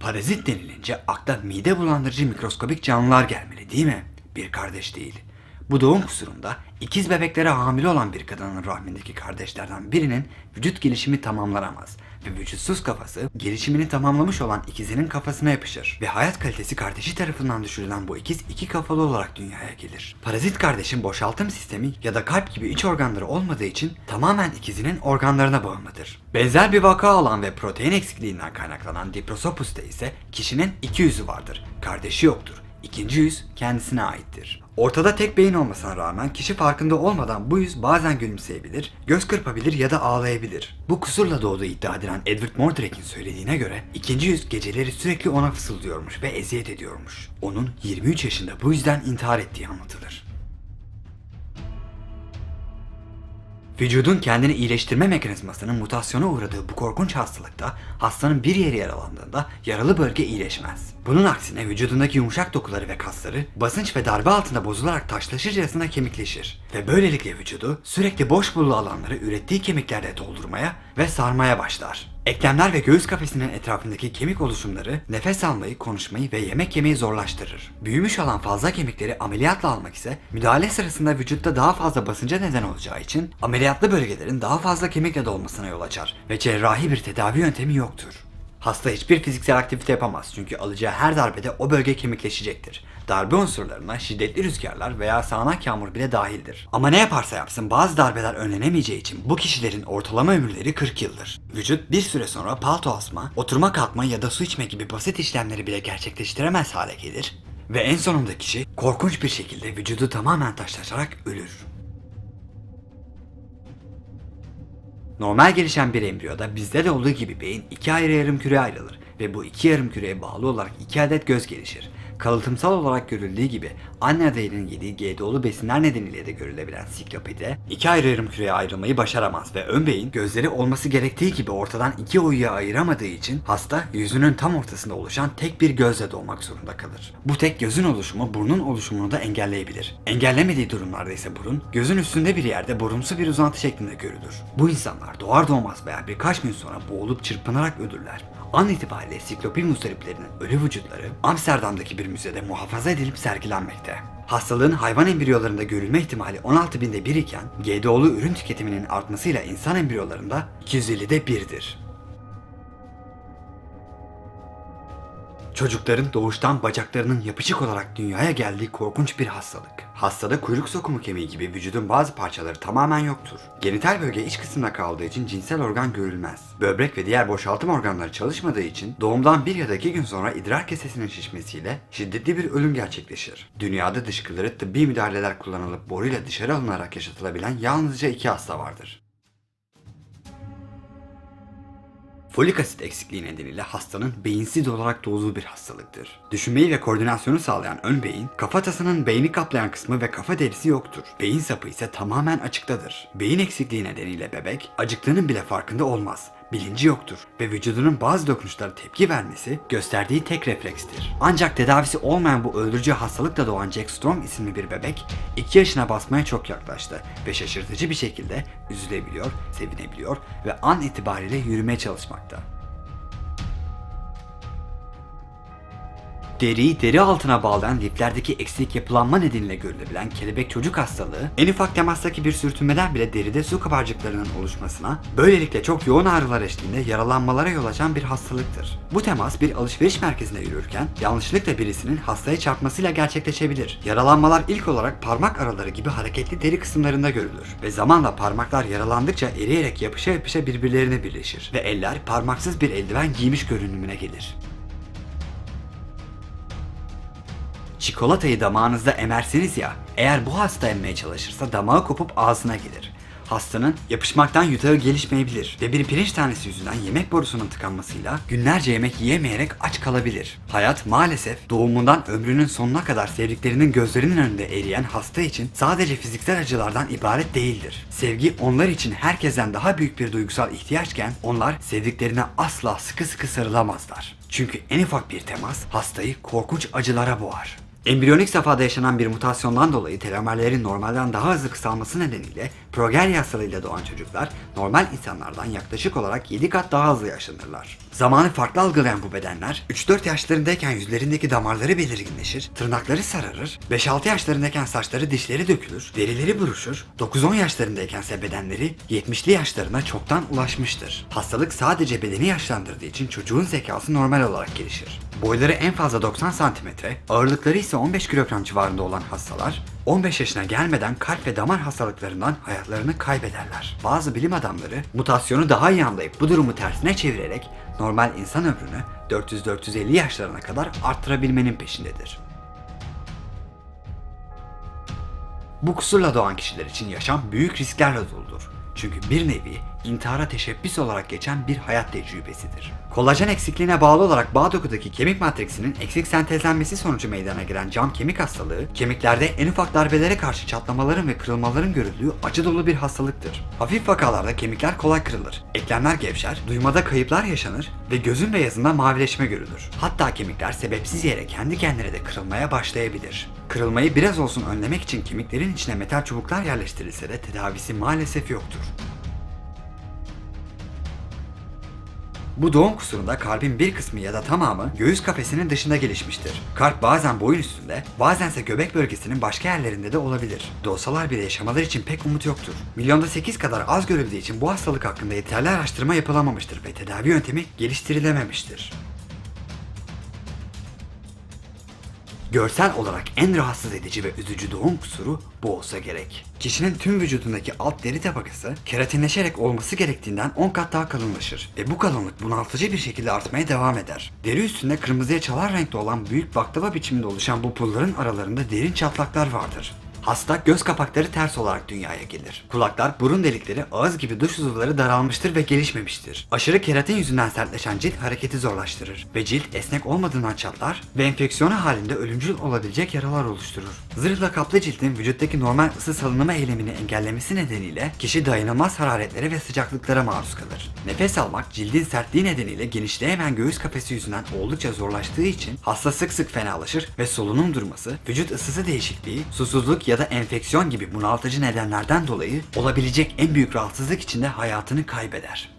Parazit denilince akla mide bulandırıcı mikroskobik canlılar gelmeli değil mi? Bir kardeş değil. Bu doğum kusurunda ikiz bebeklere hamile olan bir kadının rahmindeki kardeşlerden birinin vücut gelişimi tamamlanamaz ve vücutsuz kafası gelişimini tamamlamış olan ikizinin kafasına yapışır ve hayat kalitesi kardeşi tarafından düşürülen bu ikiz iki kafalı olarak dünyaya gelir. Parazit kardeşin boşaltım sistemi ya da kalp gibi iç organları olmadığı için tamamen ikizinin organlarına bağımlıdır. Benzer bir vaka alan ve protein eksikliğinden kaynaklanan Diprosopus'ta ise kişinin iki yüzü vardır. Kardeşi yoktur. İkinci yüz kendisine aittir. Ortada tek beyin olmasına rağmen kişi farkında olmadan bu yüz bazen gülümseyebilir, göz kırpabilir ya da ağlayabilir. Bu kusurla doğduğu iddia edilen Edward Mordrake'in söylediğine göre ikinci yüz geceleri sürekli ona fısıldıyormuş ve eziyet ediyormuş. Onun 23 yaşında bu yüzden intihar ettiği anlatılır. Vücudun kendini iyileştirme mekanizmasının mutasyona uğradığı bu korkunç hastalıkta hastanın bir yeri yaralandığında yaralı bölge iyileşmez. Bunun aksine vücudundaki yumuşak dokuları ve kasları basınç ve darbe altında bozularak taşlaşırcasına kemikleşir ve böylelikle vücudu sürekli boş bululu alanları ürettiği kemiklerle doldurmaya ve sarmaya başlar. Eklemler ve göğüs kafesinin etrafındaki kemik oluşumları nefes almayı, konuşmayı ve yemek yemeyi zorlaştırır. Büyümüş olan fazla kemikleri ameliyatla almak ise müdahale sırasında vücutta daha fazla basınca neden olacağı için ameliyatlı bölgelerin daha fazla kemikle dolmasına yol açar ve cerrahi bir tedavi yöntemi yoktur. Hasta hiçbir fiziksel aktivite yapamaz çünkü alacağı her darbede o bölge kemikleşecektir. Darbe unsurlarına şiddetli rüzgarlar veya sağanak yağmur bile dahildir. Ama ne yaparsa yapsın bazı darbeler önlenemeyeceği için bu kişilerin ortalama ömürleri 40 yıldır. Vücut bir süre sonra palto asma, oturma kalkma ya da su içme gibi basit işlemleri bile gerçekleştiremez hale gelir. Ve en sonunda kişi korkunç bir şekilde vücudu tamamen taşlaşarak ölür. Normal gelişen bir embriyoda bizde de olduğu gibi beyin iki ayrı yarım küreye ayrılır ve bu iki yarım küreye bağlı olarak iki adet göz gelişir. Kalıtımsal olarak görüldüğü gibi anne adayının yediği GDO'lu besinler nedeniyle de görülebilen siklopedi iki ayrı yarım küreye ayrılmayı başaramaz ve ön beyin gözleri olması gerektiği gibi ortadan iki oyuya ayıramadığı için hasta yüzünün tam ortasında oluşan tek bir gözle doğmak zorunda kalır. Bu tek gözün oluşumu burnun oluşumunu da engelleyebilir. Engellemediği durumlarda ise burun gözün üstünde bir yerde burumsu bir uzantı şeklinde görülür. Bu insanlar doğar doğmaz veya birkaç gün sonra boğulup çırpınarak ölürler. An itibariyle siklopi mustariplerinin ölü vücutları Amsterdam'daki bir müzede muhafaza edilip sergilenmekte. Hastalığın hayvan embriyolarında görülme ihtimali 16 binde 1 iken GDO'lu ürün tüketiminin artmasıyla insan embriyolarında 250'de 1'dir. Çocukların doğuştan bacaklarının yapışık olarak dünyaya geldiği korkunç bir hastalık. Hastada kuyruk sokumu kemiği gibi vücudun bazı parçaları tamamen yoktur. Genital bölge iç kısmında kaldığı için cinsel organ görülmez. Böbrek ve diğer boşaltım organları çalışmadığı için doğumdan bir ya da iki gün sonra idrar kesesinin şişmesiyle şiddetli bir ölüm gerçekleşir. Dünyada dışkıları tıbbi müdahaleler kullanılıp boruyla dışarı alınarak yaşatılabilen yalnızca iki hasta vardır. Folik asit eksikliği nedeniyle hastanın beyinsiz olarak doğduğu bir hastalıktır. Düşünmeyi ve koordinasyonu sağlayan ön beyin, kafatasının beyni kaplayan kısmı ve kafa derisi yoktur. Beyin sapı ise tamamen açıktadır. Beyin eksikliği nedeniyle bebek acıktığının bile farkında olmaz bilinci yoktur ve vücudunun bazı dokunuşlara tepki vermesi gösterdiği tek reflekstir. Ancak tedavisi olmayan bu öldürücü hastalıkla doğan Jack Strong isimli bir bebek 2 yaşına basmaya çok yaklaştı ve şaşırtıcı bir şekilde üzülebiliyor, sevinebiliyor ve an itibariyle yürümeye çalışmakta. Deriyi deri altına bağlayan liflerdeki eksik yapılanma nedeniyle görülebilen kelebek çocuk hastalığı, en ufak temastaki bir sürtünmeden bile deride su kabarcıklarının oluşmasına, böylelikle çok yoğun ağrılar eşliğinde yaralanmalara yol açan bir hastalıktır. Bu temas bir alışveriş merkezinde yürürken yanlışlıkla birisinin hastaya çarpmasıyla gerçekleşebilir. Yaralanmalar ilk olarak parmak araları gibi hareketli deri kısımlarında görülür ve zamanla parmaklar yaralandıkça eriyerek yapışa yapışa birbirlerine birleşir ve eller parmaksız bir eldiven giymiş görünümüne gelir. Çikolatayı damağınızda emersiniz ya, eğer bu hasta emmeye çalışırsa damağı kopup ağzına gelir. Hastanın yapışmaktan yutağı gelişmeyebilir ve bir pirinç tanesi yüzünden yemek borusunun tıkanmasıyla günlerce yemek yiyemeyerek aç kalabilir. Hayat maalesef doğumundan ömrünün sonuna kadar sevdiklerinin gözlerinin önünde eriyen hasta için sadece fiziksel acılardan ibaret değildir. Sevgi onlar için herkesten daha büyük bir duygusal ihtiyaçken onlar sevdiklerine asla sıkı sıkı sarılamazlar. Çünkü en ufak bir temas hastayı korkunç acılara boğar. Embriyonik safhada yaşanan bir mutasyondan dolayı telomerlerin normalden daha hızlı kısalması nedeniyle progeria hastalığıyla doğan çocuklar normal insanlardan yaklaşık olarak 7 kat daha hızlı yaşlanırlar. Zamanı farklı algılayan bu bedenler 3-4 yaşlarındayken yüzlerindeki damarları belirginleşir, tırnakları sararır, 5-6 yaşlarındayken saçları dişleri dökülür, derileri buruşur, 9-10 yaşlarındayken ise bedenleri 70'li yaşlarına çoktan ulaşmıştır. Hastalık sadece bedeni yaşlandırdığı için çocuğun zekası normal olarak gelişir. Boyları en fazla 90 cm, ağırlıkları ise 15 kilogram civarında olan hastalar 15 yaşına gelmeden kalp ve damar hastalıklarından hayatlarını kaybederler. Bazı bilim adamları mutasyonu daha iyi anlayıp bu durumu tersine çevirerek normal insan ömrünü 400-450 yaşlarına kadar arttırabilmenin peşindedir. Bu kusurla doğan kişiler için yaşam büyük risklerle doludur. Çünkü bir nevi intihara teşebbüs olarak geçen bir hayat tecrübesidir. Kolajen eksikliğine bağlı olarak bağ dokudaki kemik matriksinin eksik sentezlenmesi sonucu meydana gelen cam kemik hastalığı, kemiklerde en ufak darbelere karşı çatlamaların ve kırılmaların görüldüğü acı dolu bir hastalıktır. Hafif vakalarda kemikler kolay kırılır, eklemler gevşer, duymada kayıplar yaşanır ve gözün beyazında mavileşme görülür. Hatta kemikler sebepsiz yere kendi kendine de kırılmaya başlayabilir. Kırılmayı biraz olsun önlemek için kemiklerin içine metal çubuklar yerleştirilse de tedavisi maalesef yoktur. Bu doğum kusurunda kalbin bir kısmı ya da tamamı göğüs kafesinin dışında gelişmiştir. Kalp bazen boyun üstünde, bazense göbek bölgesinin başka yerlerinde de olabilir. Doğsalar bile yaşamalar için pek umut yoktur. Milyonda 8 kadar az görüldüğü için bu hastalık hakkında yeterli araştırma yapılamamıştır ve tedavi yöntemi geliştirilememiştir. Görsel olarak en rahatsız edici ve üzücü doğum kusuru bu olsa gerek. Kişinin tüm vücudundaki alt deri tabakası keratinleşerek olması gerektiğinden 10 kat daha kalınlaşır ve bu kalınlık bunaltıcı bir şekilde artmaya devam eder. Deri üstünde kırmızıya çalar renkte olan büyük baklava biçiminde oluşan bu pulların aralarında derin çatlaklar vardır. Hasta göz kapakları ters olarak dünyaya gelir. Kulaklar, burun delikleri, ağız gibi dış uzuvları daralmıştır ve gelişmemiştir. Aşırı keratin yüzünden sertleşen cilt hareketi zorlaştırır ve cilt esnek olmadığından çatlar ve enfeksiyonu halinde ölümcül olabilecek yaralar oluşturur. Zırhla kaplı cildin vücuttaki normal ısı salınımı eylemini engellemesi nedeniyle kişi dayanılmaz hararetlere ve sıcaklıklara maruz kalır. Nefes almak cildin sertliği nedeniyle genişleyemeyen göğüs kafesi yüzünden oldukça zorlaştığı için hasta sık sık fenalaşır ve solunum durması, vücut ısısı değişikliği, susuzluk ya da enfeksiyon gibi bunaltıcı nedenlerden dolayı olabilecek en büyük rahatsızlık içinde hayatını kaybeder.